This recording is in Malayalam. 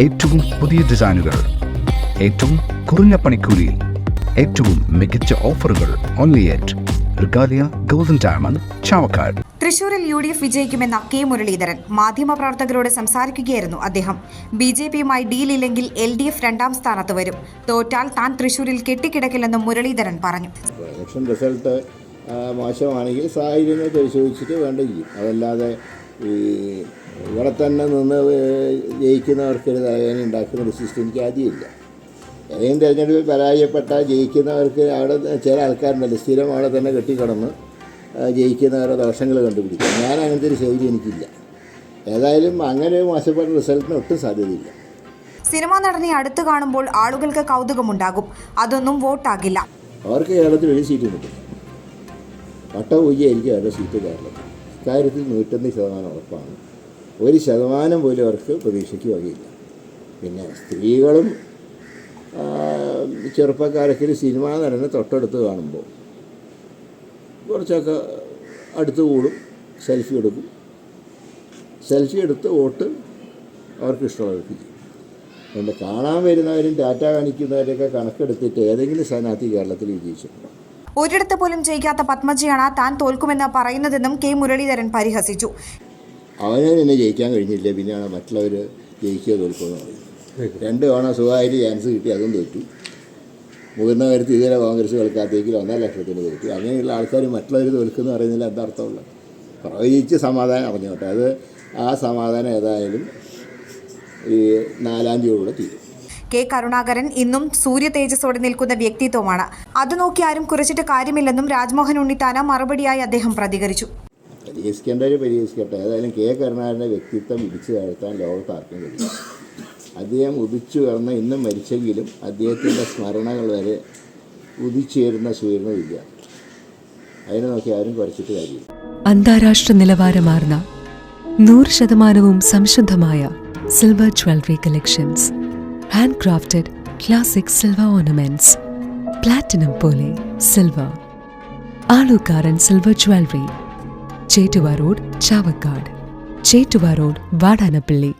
ഏറ്റവും പുതിയ ഡിസൈനുകൾ ഏറ്റവും കുറഞ്ഞ പണിക്കൂലിയിൽ ഏറ്റവും മികച്ച ഓഫറുകൾ only at Regalia golden diamond Chavakkad. തൃശൂരിൽ യു ഡി എഫ് വിജയിക്കുമെന്ന കെ മുരളീധരൻ മാധ്യമപ്രവർത്തകരോട് സംസാരിക്കുകയായിരുന്നു അദ്ദേഹം. ബി ജെ പിയുമായി ഡീലില്ലെങ്കിൽ എൽ ഡി എഫ് രണ്ടാം സ്ഥാനത്ത് വരും. തോറ്റാൽ താൻ തൃശൂരിൽ കെട്ടിക്കിടക്കില്ലെന്നും മുരളീധരൻ പറഞ്ഞു. ഇലക്ഷൻ റിസൾട്ട് മോശമാണെങ്കിൽ സാഹചര്യങ്ങൾ പരിശോധിച്ചിട്ട് വേണ്ട അതല്ലാതെ ഈ ഇവിടെ തന്നെ നിന്ന് ജയിക്കുന്നവർക്കൊരു തലവേദന ഉണ്ടാക്കുന്ന ഒരു സിസ്റ്റം എനിക്ക് ആദ്യമില്ല. ഏതെങ്കിലും തിരഞ്ഞെടുപ്പിൽ പരാജയപ്പെട്ടാൽ ജയിക്കുന്നവർക്ക് അവിടെ ചില ആൾക്കാരുണ്ടല്ലോ സ്ഥിരം അവിടെ തന്നെ കെട്ടിക്കിടന്ന് ജയിക്കുന്നവരുടെ ജയിക്കുന്നവരെ ദോഷങ്ങൾ കണ്ടുപിടിക്കും. ഞാൻ അങ്ങനത്തെ ഒരു ശൈലി എനിക്കില്ല. ഏതായാലും അങ്ങനെ ഒരു മോശപ്പെട്ട റിസൾട്ടിന് ഒട്ടും സാധ്യതയില്ല. സിനിമ നടനെ അടുത്ത് കാണുമ്പോൾ ആളുകൾക്ക് കൗതുകമുണ്ടാകും. അതൊന്നും വോട്ടാകില്ല. അവർക്ക് കേരളത്തിൽ ഒരു സീറ്റ് കിട്ടും. വട്ടപൂജയായിരിക്കും അവരുടെ സീറ്റ് കേരളത്തിൽ. ഇക്കാര്യത്തിൽ നൂറ്റൊന്ന് ശതമാനം ഉറപ്പാണ്. ഒരു ശതമാനം പോലും അവർക്ക് പ്രതീക്ഷയ്ക്ക് വകയില്ല. പിന്നെ സ്ത്രീകളും ചെറുപ്പക്കാരൊക്കെ ഒരു സിനിമ നടനെ തൊട്ടടുത്ത് കാണുമ്പോൾ കുറച്ചൊക്കെ അടുത്ത് കൂടും സെൽഫി എടുക്കും. സെൽഫി എടുത്ത് വോട്ട് അവർക്ക് ഇഷ്ടമുള്ളവർക്ക് ചെയ്യും. അതുകൊണ്ട് കാണാൻ വരുന്നവരും ടാറ്റ കാണിക്കുന്നവരെയൊക്കെ കണക്കെടുത്തിട്ട് ഏതെങ്കിലും സ്ഥാനാർത്ഥി കേരളത്തിൽ വിജയിച്ചിട്ടുണ്ടോ? ഒരിടത്ത് പോലും ജയിക്കാത്ത പത്മജിയാണ് താൻ തോൽക്കുമെന്ന് പറയുന്നതെന്നും കെ മുരളീധരൻ പരിഹസിച്ചു. അവനെ തന്നെ ജയിക്കാൻ കഴിഞ്ഞില്ല? പിന്നെയാണ് മറ്റുള്ളവർ ജയിക്കുകയോ തോൽക്കുകയോ രണ്ട് തവണ സുഖമായിട്ട് ചാൻസ് കിട്ടി അതും തോറ്റു. മുതിർന്ന കാര്യത്തിൽ ഇതുവരെ കോൺഗ്രസ് കളിക്കാത്തേക്കിൽ ഒന്നര ലക്ഷത്തിന് തോറ്റു. അങ്ങനെയുള്ള ആൾക്കാർ മറ്റുള്ളവർ തോൽക്കുന്ന പറയുന്നില്ല എന്താ അർത്ഥമുള്ളത്? പ്രവചിച്ച് സമാധാനം അറിഞ്ഞോട്ടെ അത് ആ സമാധാനം ഏതായാലും ഈ നാലാം തീയതിയോടെ തീരും. കെ കരുണാകരൻ ഇന്നും സൂര്യ തേജസ്സോടെ നിൽക്കുന്ന വ്യക്തിത്വമാണ്. അത് നോക്കി ആരും കുറിച്ചിട്ട് കാര്യമില്ലെന്നും രാജ്മോഹൻ ഉണ്ണിത്താന മറുപടിയായി അദ്ദേഹം പ്രതികരിച്ചു. പരിഹസിക്കേണ്ടവർ പരിഹസിക്കട്ടെ. ഏതായാലും കെ കരുണാകരന്റെ വ്യക്തിത്വം ഇടിച്ചു താഴ്ത്താൻ ലോകത്ത് ആർക്കും കഴിയും അദ്ദേഹം ഉദിച്ചു കടന്ന ഇന്നും മരിച്ചെങ്കിലും അദ്ദേഹത്തിന്റെ സ്മരണകൾ വരെ ഉദിച്ചേരുന്ന സൂര്യനുമില്ല അതിനെ നോക്കി ആരും കുറച്ചിട്ട് കാര്യമില്ല. അന്താരാഷ്ട്ര നിലവാരമാർന്ന നൂറ് ശതമാനവും സംശുദ്ധമായ silver jewellery collections hand crafted classic silver ornaments platinum പോലെ silver Alukkaran silver jewellery Chettuva road Chavakkad Chettuva road Vadanappally